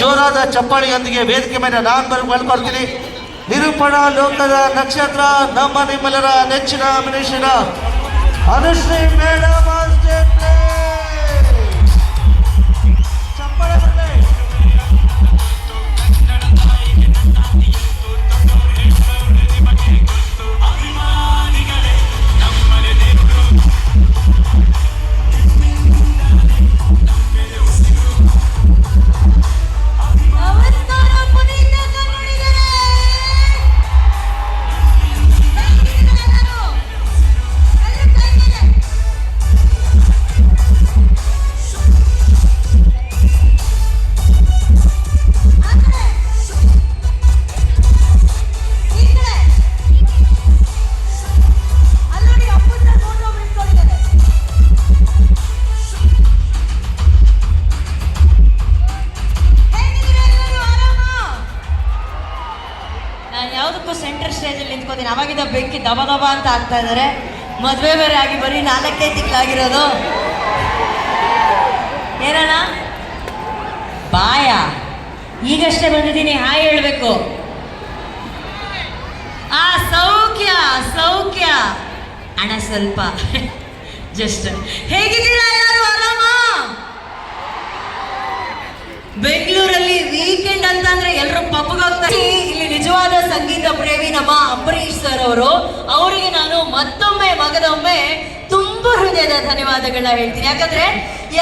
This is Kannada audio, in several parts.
ಜೋರಾದ ಚಪ್ಪಾಳಿಯೊಂದಿಗೆ ವೇದಿಕೆ ಮೇಲೆ ನಾನು ಬರ್ ನಿರೂಪಣ ನಿರೂಪಣಾ ಲೋಕದ ನಕ್ಷತ್ರ, ನಮ್ಮ ನಿಮ್ಮೆಲ್ಲರ ನೆಚ್ಚಿನ ಮನುಷ್ಯನ ಅನುಶ್ರೀ ಮೇಡಮ್! ನಾನು ಯಾವುದಕ್ಕೂ ಸೆಂಟರ್ ಸ್ಟೇಜಲ್ಲಿ ನಿಂತ್ಕೋತೀನಿ. ಅವಾಗಿದ್ದ ಬೆಂಕಿ ದಬ ದಬ ಅಂತ ಆಗ್ತಾ ಇದ್ದಾರೆ ಮದುವೆ ಬೇರೆ ಆಗಿ ಬರೀ ನಾಲ್ಕೇ ತಿಂಗಳಾಗಿರೋದು. ಏನಣ್ಣ? ಬಾಯ. ಈಗಷ್ಟೇ ಬಂದಿದ್ದೀನಿ, ಹಾಯ್ ಹೇಳ್ಬೇಕು. ಆ, ಸೌಖ್ಯ ಸೌಖ್ಯ. ಅಣ್ಣ ಸ್ವಲ್ಪ ಜಸ್ಟ್ ಹೇಗಿದ್ದೀರಾ ಎಲ್ಲರೂ? ಆರಾಮ? ಬೆಂಗಳೂರಲ್ಲಿ ವೀಕೆಂಡ್ ಅಂತಂದ್ರೆ ಎಲ್ಲರೂ ಪಬ್ಗೆ ಹೋಗ್ತಾರೆ ಇಲ್ಲಿ ನಿಜವಾದ ಸಂಗೀತ ಪ್ರೇಮಿ ನಮ್ಮ ಅಂಬರೀಶ್ ಸರ್ ಅವರು. ಅವರಿಗೆ ನಾನು ಮತ್ತೊಮ್ಮೆ ಮಗದೊಮ್ಮೆ ತುಂಬಾ ಹೃದಯದ ಧನ್ಯವಾದಗಳನ್ನ ಹೇಳ್ತೀನಿ. ಯಾಕಂದ್ರೆ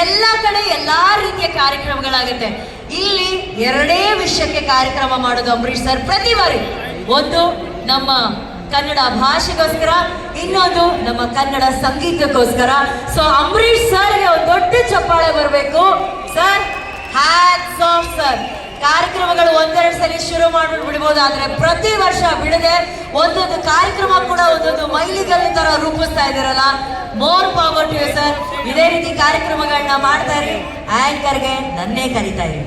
ಎಲ್ಲ ಕಡೆ ಎಲ್ಲಾ ರೀತಿಯ ಕಾರ್ಯಕ್ರಮಗಳಾಗುತ್ತೆ. ಇಲ್ಲಿ ಎರಡೇ ವಿಷಯಕ್ಕೆ ಕಾರ್ಯಕ್ರಮ ಮಾಡೋದು ಅಂಬರೀಶ್ ಸರ್ ಪ್ರತಿ ಬಾರಿ. ಒಂದು ನಮ್ಮ ಕನ್ನಡ ಭಾಷೆಗೋಸ್ಕರ, ಇನ್ನೊಂದು ನಮ್ಮ ಕನ್ನಡ ಸಂಗೀತಕ್ಕೋಸ್ಕರ. ಸೊ ಅಂಬರೀಶ್ ಸರ್ಗೆ ಒಂದು ದೊಡ್ಡ ಚಪ್ಪಾಳೆ ಬರಬೇಕು. ಸರ್ ಸರ್ ಕಾರ್ಯಕ್ರಮಗಳು ಒಂದೆರಡು ಸಲ ಶುರು ಮಾಡಿ ಬಿಡ್ಬೋದು ಆದ್ರೆ ಪ್ರತಿ ವರ್ಷ ಬಿಡದೆ ಒಂದೊಂದು ಕಾರ್ಯಕ್ರಮ ಕೂಡ ಒಂದೊಂದು ಮೈಲಿಗಲ್ಲು ತರ ರೂಪಿಸ್ತಾ ಇದ್ದೀರಲ್ಲ. ಮೋರ್ ಪವರ್ ಟು ಸರ್ ಇದೇ ರೀತಿ ಕಾರ್ಯಕ್ರಮಗಳನ್ನ ಮಾಡ್ತಾ ಇರಿ. ಆಂಕರ್ಗೆ ನನ್ನೇ ಕರಿತಾ ಇರಿ.